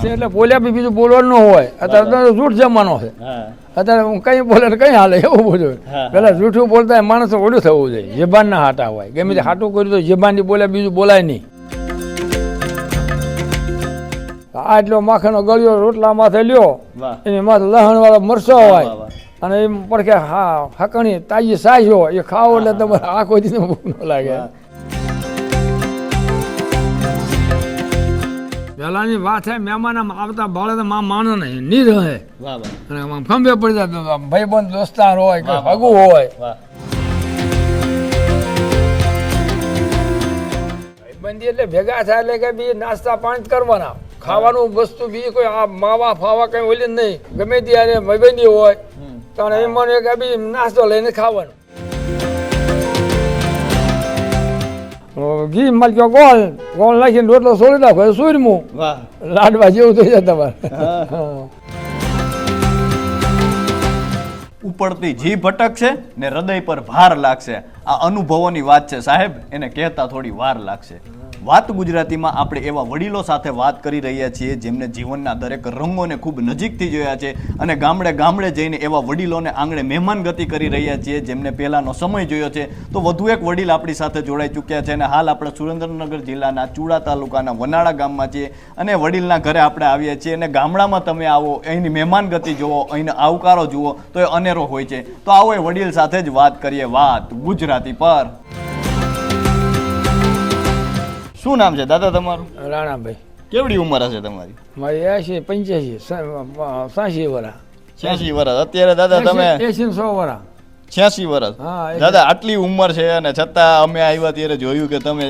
છે. એટલે બોલ્યા બી બીજું બોલવાનું ન હોય. અત્યારે જૂઠ જમવાનો છે. અત્યારે હું કઈ બોલે કઈ હાલે એવું હા. પેલા જૂઠું બોલતા માણસ ઓડું થવું જોઈએ. જબાન ના હાટા હોય. ગમે તે હાટું કર્યું તો જબાનથી બોલ્યા બીજું બોલાય નહીં. આ એટલો માખણનો ગળ્યો રોટલા માથે લ્યો એની માથે લહણ વાળો મરસો હોય. અને એમ પડખે હા હકણી તાજી સાજ હોય. એ ખાવો એટલે તમારે આખો દી ભૂખ ન લાગે. પહેલાની વાત છે મહેમાન આમ આવતા ભાડે તો માં માનો નહીં ની રહે અને આમ ખંભે પડી જાય ભાઈબંધ દોસ્તાર હોય કે વાહ. હોય. ભાઈબંધી એટલે ભેગા થાય એટલે કે બી નાસ્તા પાણી કરવાના. ખાવાનું વસ્તુ બી કોઈ આ માવા ફાવા કઈ ઓલી નહીં. ગમે ત્યારે ભાઈબંધી હોય. તો એમાં કે બી નાસ્તો લઈને ખાવાનો. અ, માલ મલક્યો ગોળ ગોળ નાખીને રોટલો છોડી નાખો એ સૂરમું લાડવા જેવું થઈ જાય તમારે. હા. જી ઉપડતી જીભ ભટકશે ને હૃદય પર ભાર લાગશે. આ અનુભવોની વાત છે સાહેબ એને કહેતા થોડી વાર લાગશે. વાત ગુજરાતીમાં આપણે એવા વડીલો સાથે વાત કરી રહ્યા છીએ જેમને જીવનના દરેક રંગોને ખૂબ નજીકથી જોયા છે અને ગામડે ગામડે જઈને એવા વડીલોને આંગણે મહેમાન ગતિ કરી રહ્યા છીએ જેમને પહેલાનો સમય જોયો છે. તો વધુ એક વડીલ આપણી સાથે જોડાઈ ચૂક્યા છે અને હાલ આપણે સુરેન્દ્રનગર જિલ્લાના ચુડા તાલુકાના વનાળા ગામમાં છીએ અને વડીલના ઘરે આપણે આવીએ છીએ અને ગામડામાં તમે આવો, અહીંની મહેમાન ગતિ જુઓ, અહીંનો આવકારો જુઓ, તો એ અનેરો હોય છે. તો આવો એ વડીલ સાથે જ વાત કરીએ વાત ગુજરાતી પર. શું નામ છે? દાદા તમારું? રાણાભાઈ. કેવડી ઉંમર હશે તમારી? મારી એસી પંચ્યાસી સાસી વર્ષ છ્યાસી વર્ષ અત્યારે દાદા તમે એસી સો વર્ષ છ્યાસી વર્ષ દાદા આટલી ઉંમર છે અને છતાં અમે આવ્યા ત્યારે જોયું કે તમે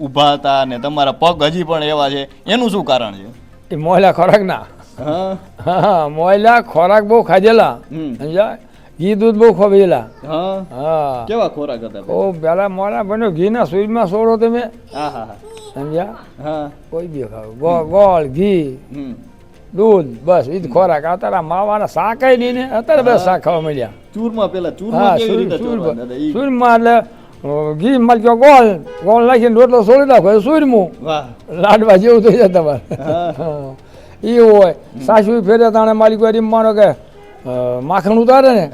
ઊભા હતા અને તમારા પગ હજી પણ એવા છે. એનું શું કારણ છે? એ મોયલા ખોરાક ના મોયલા ખોરાક બહુ ખાધેલા. સમજ્યા? ઘી દૂધ બહુ ખવેલા. હા? હા. કેવા ખોરાક હતા ઓ પેલા મોડા બન્યો ઘીના સૂરમાં સોડો તમે. સમજ્યા? હા. કોઈ બી ખાવ. ગોળ ઘી દૂધ બસ એ જ ખોરાક. અત્યારે તારા માવાના શાકાય નહીં ને અત્યારે બસ શાક ખાવા મળ્યા. ચૂરમાં પેલા ચૂરમાં કેવી રીતે ચૂરમાં એટલે ઘી મલક્યો ગોળ. ગોળ નાખીને રોટલો સોડી નાખો સૂરમું લાડવા જેવું થઈ જાય તમારે. એ હોય. સાસુ ફેરે તાણે માલિક એમ માનો કે માખણ ઉતારે ને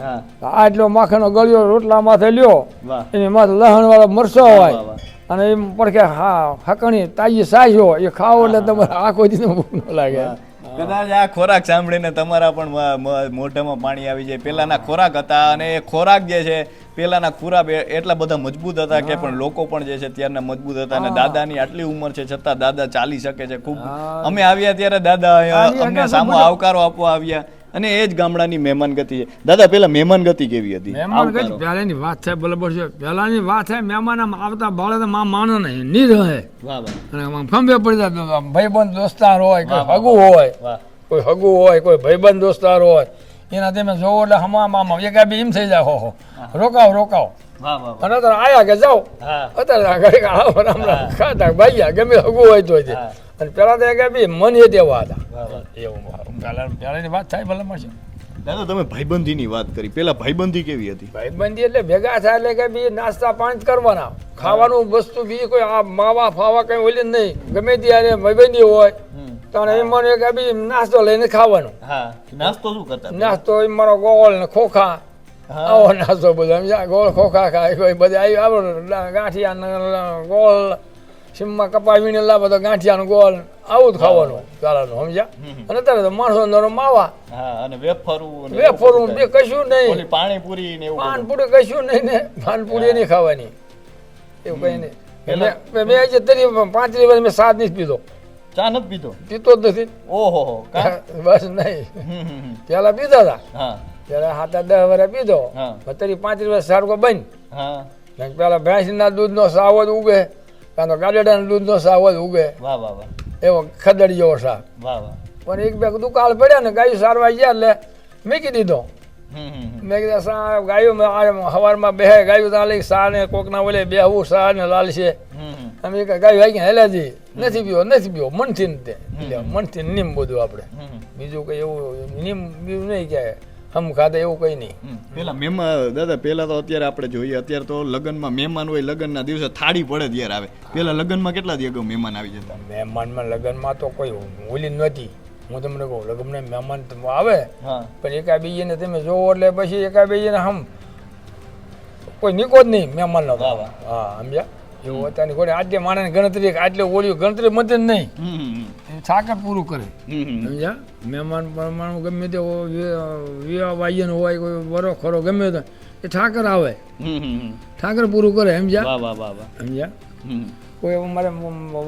આ એટલો માખણનો ગળ્યો રોટલા માથે લ્યો એની માથે લહણ વાળો મરસો હોય. અને એમ પડખે હા હકણી તાજી સાજો એ ખાવો એટલે તમારે આખો દી ભૂખ ન લાગે. કદાચ આ ખોરાક સાંભળીને તમારા પણ મોઢામાં પાણી આવી જાય. પેલાના ખોરાક હતા અને એ ખોરાક જે છે પેલાના ખોરાક એટલા બધા મજબૂત હતા કે પણ લોકો પણ જે છે ત્યારના મજબૂત હતા અને દાદાની આટલી ઉંમર છે છતાં દાદા ચાલી શકે છે ખૂબ. અમે આવ્યા ત્યારે દાદા અમને સામો આવકારો આપવા આવ્યા. અને એ જ ગામડાની મહેમાન ગતિ છે. દાદા પેલા મહેમાન ગતિ કેવી હતી? મહેમાન ગતિ પહેલાની વાત છે બરાબર છે. પહેલાની વાત છે મહેમાન આવતા બાળકમાં માનો નહીં ની રહે. અને આમ પડી જાય ભાઈબંધ દોસ્તાર હોય કોઈ હગું હોય કોઈ હગું હોય કોઈ ભાઈબંધ દોસ્તાર હોય એના તમે જોવો એટલે હમામ એકા બી એમ થઈ જાય હો હો. રોકાવ રોકાવ. અને અત્યારે આયા કે જાઓ. અત્યારે રામ રામ ખાતા ભાઈ ગમે હગું હોય તો. અને પેલા તો એકા બી મન એ દેવા હતા. વાહ વાહ એવું પેલા પેલાની વાત થાય ભલે મળશે. દાદા તમે ભાઈબંધીની વાત કરી. પેલા ભાઈબંધી કેવી હતી? ભાઈબંધી એટલે ભેગા થાય એટલે કે બી નાસ્તા પાણી કરવાના. ખાવાનું વસ્તુ બી કોઈ આ માવા ફાવા કઈ ઓલી જ નહીં. ગમે ત્યારે ભાઈબંધી હોય તો એ મને કે બી નાસ્તો લઈને ખાવાનો. નાસ્તો શું કરતા નાસ્તો એમ મારો ગોળ ને ખોખા. હા. આવો નાસ્તો બધો. ગોળ ખોખા ખાય. કોઈ બધા આવી આવો ને ગાંઠિયા ગોળ. સીમમાં કપાવીને લાવે તો ગાંઠિયા ને ગોળ આવું જ ખાવાનું ચાલાનું સમજ્યા? અને અત્યારે તો માણસો નરો માવા. અને વેફરું વેફરું બે કશું. નહીં. પાણીપુરી ને પાનપુરી કશું નહીં ને. પાનપુરી નહીં ખાવાની. એવું કઈ નહીં. મેં આજે તરી પાંત્રીસ વર્ષ મેં સાત નહીં પીધો. ચા નથી પીધો? પીતો જ નથી. ઓહો બસ નહીં. પેલા પીધા હતા પેલા સાત દસ વર્ષ પીધો. તરી પાંત્રીસ વર્ષ સારું બંધ પેલા ભેંસના દૂધનો સાવ જ ઉગે. કાં તો ગાડેડાના દૂધનો સાવ હોય ઉગે. વાહ વાહ વાહ. એવો ખદડી જેવો વાહ વાહ. પણ એક બે દુકાળ પડ્યા ને ગાયું સારવા ગયા એટલે મૂકી દીધો. મેં કીધું સા ગાયું સવારમાં બે ગાયું ત્યાં લઈ સા ને કોકના ઓલે બેહવું સા ને લાલ છે. હમ, હમ. અમે ગાયું આવી ગયા હેલાજી નથી પીવો નથી પીવો મનથી ને તે. મનથી નિમ બધું આપણે. બીજું કઈ એવું નિમ બીજું નહીં કે હમ ખાધે એવું કંઈ નહીં. પેલા મહેમાન દાદા પેલા તો અત્યારે આપણે જોઈએ અત્યારે તો લગ્નમાં મહેમાન હોય લગ્નના દિવસે થાળી પડે ત્યારે આવે. પેલા લગ્નમાં કેટલા દી અગાઉ મહેમાન આવી જતા? મહેમાનમાં લગ્નમાં તો કોઈ ઓલી નથી. હું તમને કહું લગ્ન મહેમાન આવે હા. પણ એકા બીજીને તમે જોવો એટલે પછી એકા બીજીને હમ કોઈ નીકો જ નહીં મહેમાન. હા સમજ્યા? એવું અત્યારની ઘોડે. આજે માણસની ગણતરી આટલે ઓળ્યું ગણતરી મતે જ નહીં. સાકર પૂરું કરે. સમજ્યા? મહેમાન પરમાણુ ગમે તે વિવાહ વાયન હોય કોઈ વરો ખરો ગમે તે એ ઠાકર આવે. ઠાકર પૂરું કરે સમજ્યા? સમજ્યા? કોઈ અમારે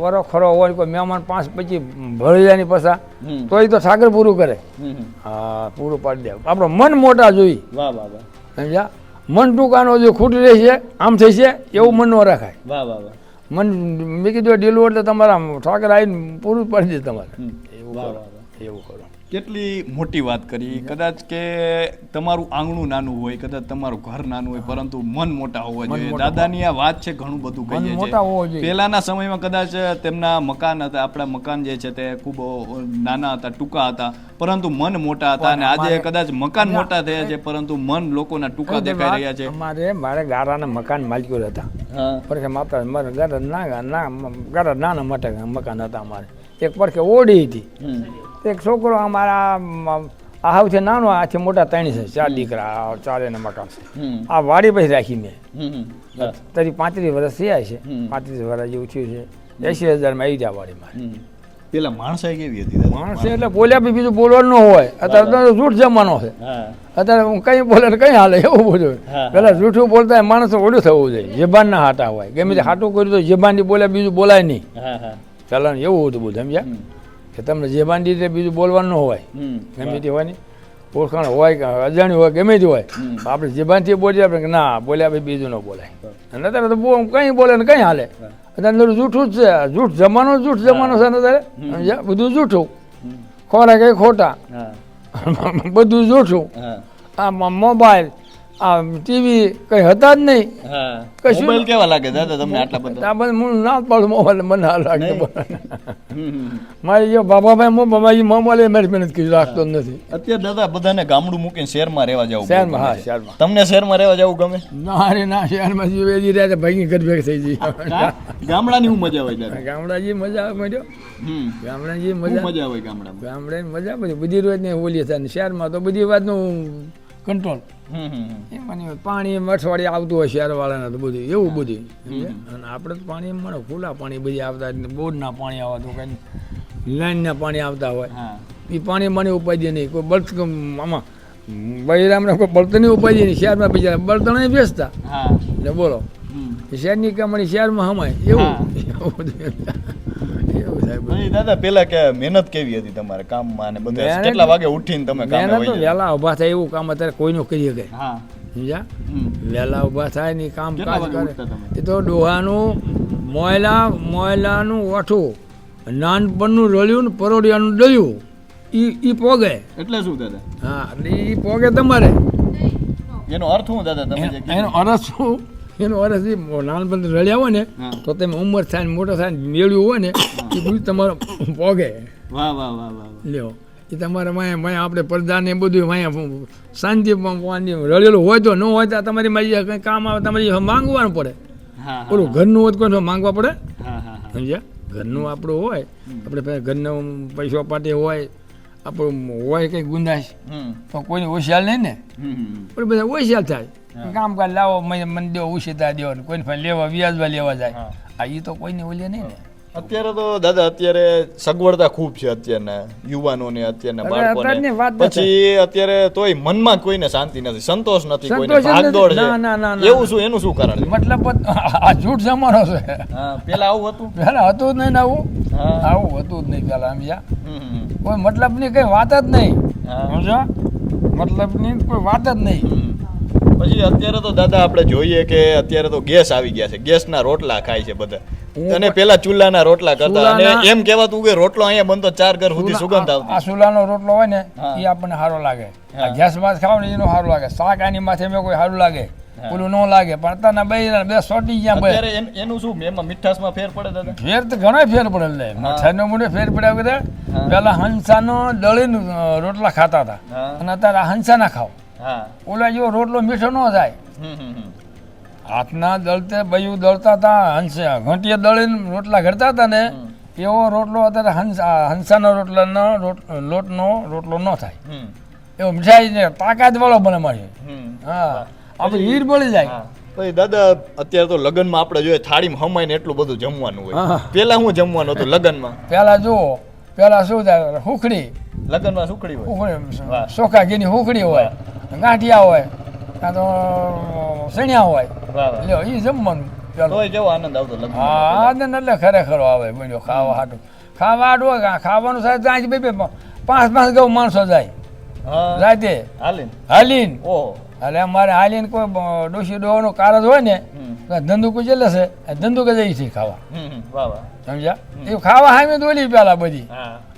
વરો ખરો હોય કોઈ મહેમાન પાંચ પછી ભળી જાય પસા હમ. તો એ તો ઠાકર પૂરું કરે. હા પૂરું પાડી દે. આપણો મન મોટા જોઈ. વાહ વાહ વાહ. સમજ્યા? મન ટૂંકાનો જે ખૂટી રહેશે આમ થશે એવું મન ન રાખાય. વાહ વાહ વાહ. મન મેં કીધું ડેલું એટલે તમારા ઠાકર આવીને પૂરું પડી દે તમારે. એવું કરો એવું કરો. કેટલી મોટી વાત કરી. કદાચ કે તમારું આંગણું નાનું હોય કદાચ તમારું ઘર નાનું હોય પરંતુ મન મોટા હોવા જોઈએ. દાદાની આ વાત છે ઘણું બધું મન કહીએ મોટા છે હોવો જોઈએ. પહેલાના સમયમાં કદાચ તેમના મકાન હતા આપણા મકાન જે છે તે ખૂબ નાના હતા ટૂંકા હતા પરંતુ મન મોટા હતા અને આજે કદાચ મકાન મોટા થયા છે પરંતુ મન લોકોના ટૂંકા દેખાઈ રહ્યા છે. અમારે મારે ગારાના મકાન માલિકો હતા. હા. પડખે મારે ગારા ના ના ગારા નાના મોટા મકાન હતા અમારે. એક પરખે ઓડી હતી. એક છોકરો અમારા આ સૌથી નાનો આથી મોટા ત્રણ છે ચાર દીકરા ચારે મકાન છે. આ વાડી પછી રાખી મેં. તરી પાંત્રીસ વર્ષ થયા છે. પાંત્રીસ વર્ષ જેવું થયું છે. એસી હજારમાં આવી જાય વાડીમાં. પેલા માણસ કેવી હતી માણસ એટલે બોલ્યા બી બીજું બોલવાનું ન હોય. અત્યારે જૂઠ જમાનો છે. અત્યારે હું કઈ બોલે કઈ હાલે એવું બધું પેલા જૂઠું બોલતા માણસ ઓછું થવું જોઈએ. જબાન ના હાટા હોય. ગમે તે હાટું કર્યું તો જબાનથી બોલ્યા બીજું બોલાય નહીં. ચલણ એવું હતું બધું સમજ્યા. કે તમને જબાન રીતે બીજું બોલવાનું ન હોય. ગમે તે હોય ને. ઓળખાણ હોય કે અજાણ્યું હોય ગમે તે હોય. તો આપણે જબાનથી બોલીએ આપણે ના બોલ્યા ભાઈ બીજું ન બોલાય. અને અત્યારે તો બહુ કંઈ બોલે ને કંઈ હાલે. અત્યારે જૂઠું જ છે. જૂઠ જમાનો જૂઠ જમાનો છે અત્યારે બધું જૂઠું. ખોરાક ખોટા. બધું જૂઠું. આ મોબાઈલ આ ટીવી કઈ હતા જ નહીં. કશું- મોબાઈલ કેવા લાગે દાદા તમને આટલા બધા? આ બધું હું ના પાડું મોબાઈલ મને હાલ. હમ, હમ. મારી જો બાબાભાઈ મો બાબાજી મોબાઈલ મારી મહેનત કરી રાખતો જ નથી. અત્યારે દાદા બધાને ગામડું મૂકીને શહેરમાં રહેવા જવું શહેરમાં હા શહેરમાં. તમને શહેરમાં રહેવા જવું ગમે? ના રે ના શહેરમાં જીવે એ રહ્યા ભાઈ ઘર ભેગ થઈ જઈ ગામડાની હું મજા દાદા? ગામડાજી મજા આવે મળ્યો ગામડાજી મજા મજા આવે ગામડા ગામડે મજા બધી. બધી રોજ ને ઓલી થાય ને શહેરમાં તો બધી વાતનું કંટ્રોલ હમ, હમ, હમ. એ પાણી એમ અઠવાડિયે આવતું હોય શહેરવાળાને તો બધું એવું બધું અને આપણે તો પાણી મળે ખુલ્લા પાણી બધી આવતા બોરના પાણી આવતું કંઈ લાઈનના પાણી આવતા હોય. એ પાણી મને ઉપાડી નહીં. કોઈ બળત આમાં બૈરામને કોઈ બળતણની ઉપાડી નહીં. શહેરમાં બીજા બળતણ હા. એટલે બોલો. શહેરની કમાણી શહેરમાં હમાય. એવું. એવું બધું પછી દાદા પેલા કે મહેનત કેવી હતી તમારે કામમાં ને બધા? કેટલા વાગે ઉઠીને તમે કામે મહેનત તો વહી જતા? વહેલા ઊભા થાય એવું કામ અત્યારે કોઈનું કરી શકે હા. સમજ્યા? હમ. ઊભા થાય ને કામ કાજ કરે. એ તો ડોહાનું મોયલા મોયલાનું ઓઠું નાનપણનું રળ્યું ને પરોડિયાનું ડળ્યું ઈ ઈ પોગે. એટલે શું દાદા? હા એટલે ઈ પોગે તમારે. એનો અર્થ શું દાદા? તમે એનો અર્થ શું? એનો અરસ નાનપણ રળ્યા હોય ને તો તમે ઉંમર થાય ને મોટા થાય મેળ્યું હોય ને એ બધું તમારો પોગે વાહ વાહ વાહ વાહ લ્યો. એ તમારે માયા માયા આપણે પડદા ને બધું માયા શાંતિ રળેલું હોય તો ન હોય તો તમારી મારી કંઈ કામ આવે તમારી માંગવાનું પડે. ઓલું ઘરનું હોય તો કોઈ માંગવા પડે. સમજ્યા? ઘરનું આપણું હોય. આપણે ઘરનો પૈસો પાટે હોય આપણું હોય કંઈ ગુંદાશ. તો કોઈને હોશિયાર નહીં ને. પણ બધા હોશિયાર થાય. કામ કર લાવો મને દેવો ઉછીતા દેવો કોઈને લેવા વ્યાજવા લેવા જાય. આ એ તો કોઈને ઓલે નહીં ને. અત્યારે તો દાદા અત્યારે સગવડતા ખૂબ છે અત્યારના યુવાનોને અત્યારના બાળકોને. પછી અત્યારે તોય મનમાં કોઈને શાંતિ નથી સંતોષ નથી કોઈને. ભાગદોડ છે. એવું શું એનું શું કારણ મતલબ આ જૂઠ જમાનો છે. પેલા આવું હતું? પેલા હતું જ નહીં ને આવું. આવું હતું જ નહીં પેલા સમજ્યા? કોઈ મતલબની કઈ વાત જ નહીં. હા. મતલબની કોઈ વાત જ નહીં. પછી અત્યારે તો દાદા આપણે જોઈએ કે અત્યારે તો ગેસ આવી ગયા છે. ગેસના રોટલા ખાય છે બધા. અને પેલા ચૂલાના રોટલા કરતા. અને એમ કહેવાતું કે રોટલો અહીંયા બનતો ચાર ઘર સુધી સુગંધ આવતી. આ સુલાનો રોટલો હોય ને એ આપણને સારો લાગે. ગેસમાં ખાવ ને એનો સારું લાગે. શાક આની માથે મેં કોઈ સારું લાગે. પેલું ન લાગે. પણ અત્યારના બે બે સોટી ગયા બે. એનું શું એમાં મીઠાસમાં ફેર પડે દાદા? ફેર તો ઘણા ફેર પડે લે. મઠાઈનો મોઢે ફેર પડ્યા વગર પેલા હંસાનો દળીને રોટલા ખાતા હતા. અને અત્યારે હંસા ના ખાવ. ઓલા જેવો રોટલો મીઠો ન થાય. હાથના દળતે બયું દળતા હતા હંસ ઘંટીએ દળીને રોટલા ઘડતા હતા ને એવો રોટલો અત્યારે હંસ હંસાનો રોટલાનો રોટ- લોટનો રોટલો ન થાય. એવો મીઠાઈ ને તાકાત વાળો બને મારી હા. આપણે હીર મળી જાય. પછી દાદા અત્યારે તો લગ્નમાં આપણે જોઈએ થાળીમાં હમાઈને એટલું બધું જમવાનું હોય. હા. પેલા હું જમવાનું હતું લગ્નમાં? પેલા જુઓ. પેલા શું થાય? હુખડી. લગ્નમાં સુખડી હોય. સોખા. ઘીની હુખડી હોય. ગાંઠિયા હોય કાં તો સણિયા હોય. લ્યો એ જમવાનું ચાલો તોય આનંદ આવતો હા આનંદ એટલે ખરેખર આવે બોલ્યો ખાવા હાટું. ખાવા હાટું હોય ખાવાનું સાહેબ ત્યાં જ બે બે પાંચ પાંચ ગૌ માણસો જાય. રાતે. હાલે હાલીન. ઓહો. એટલે અમારે હાલીને કોઈ ડોસી ડોવાનો કારજ હોય ને ધંધુકું ચલે છે ધંધુકે જઈ છે ખાવા. સમજ્યા? એ ખાવા હામે દોલી પેલા બધી.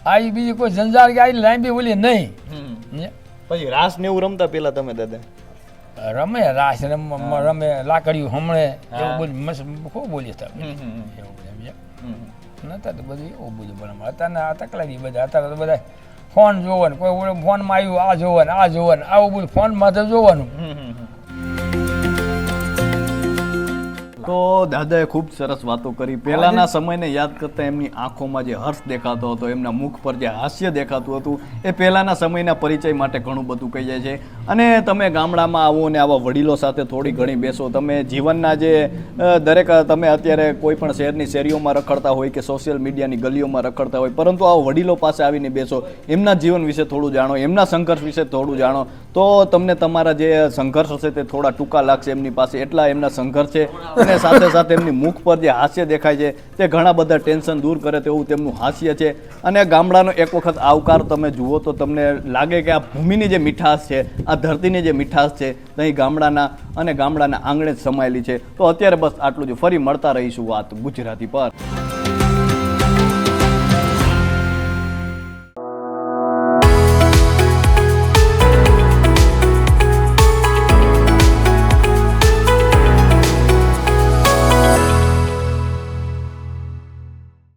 આ બીજી કોઈ ઝંઝાર કે આવી લાંબી ઓલી નહીં? પછી રાસ ને એવું રમતા પેલા તમે દાદા? રમે રાસ રમ રમે લાકડીયું હમણે. એવું બધું મસ્ત ખૂબ બોલી હતા હમ હમ હમ. એવું સમજ્યા નતા તો બધું એવું બધું બનાવે અત્યારના આ તકલાદી બધા અત્યારે તો બધા ફોન જોવાનું કોઈ ફોનમાં આવ્યું આ જોવાનું આ જોવાનું આવું બધું ફોનમાં તો જોવાનું. તો દાદાએ ખૂબ સરસ વાતો કરી. પહેલાના સમયને યાદ કરતા એમની આંખોમાં જે હર્ષ દેખાતો હતો, એમના મુખ પર જે હાસ્ય દેખાતું હતું, એ પહેલાના સમયના પરિચય માટે ઘણું બધું કહી જાય છે. અને તમે ગામડામાં આવો ને આવા વડીલો સાથે થોડી ઘણી બેસો. તમે જીવનના જે દરેક, તમે અત્યારે કોઈ પણ શહેરની શેરીઓમાં રખડતા હોય કે સોશિયલ મીડિયાની ગલીઓમાં રખડતા હોય, પરંતુ આ વડીલો પાસે આવીને બેસો. એમના જીવન વિશે થોડું જાણો, એમના સંઘર્ષ વિશે થોડું જાણો. તો તમને તમારા જે સંઘર્ષ હશે તે થોડા ટૂંકા લાગશે. એમની પાસે એટલા એમના સંઘર્ષ છે. અને સાથે સાથે એમની મુખ પર જે હાસ્ય દેખાય છે, તે ઘણા બધા ટેન્શન દૂર કરે તેવું તેમનું હાસ્ય છે. અને ગામડાનો એક વખત આવકાર તમે જુઓ તો તમને લાગે કે આ ભૂમિની જે મીઠાશ છે, આ ધરતીની જે મીઠાશ છે અહીં ગામડાના અને ગામડાના આંગણે જ સમાયેલી છે. તો અત્યારે બસ આટલું જ. ફરી મળતા રહીશું વાત ગુજરાતી પર.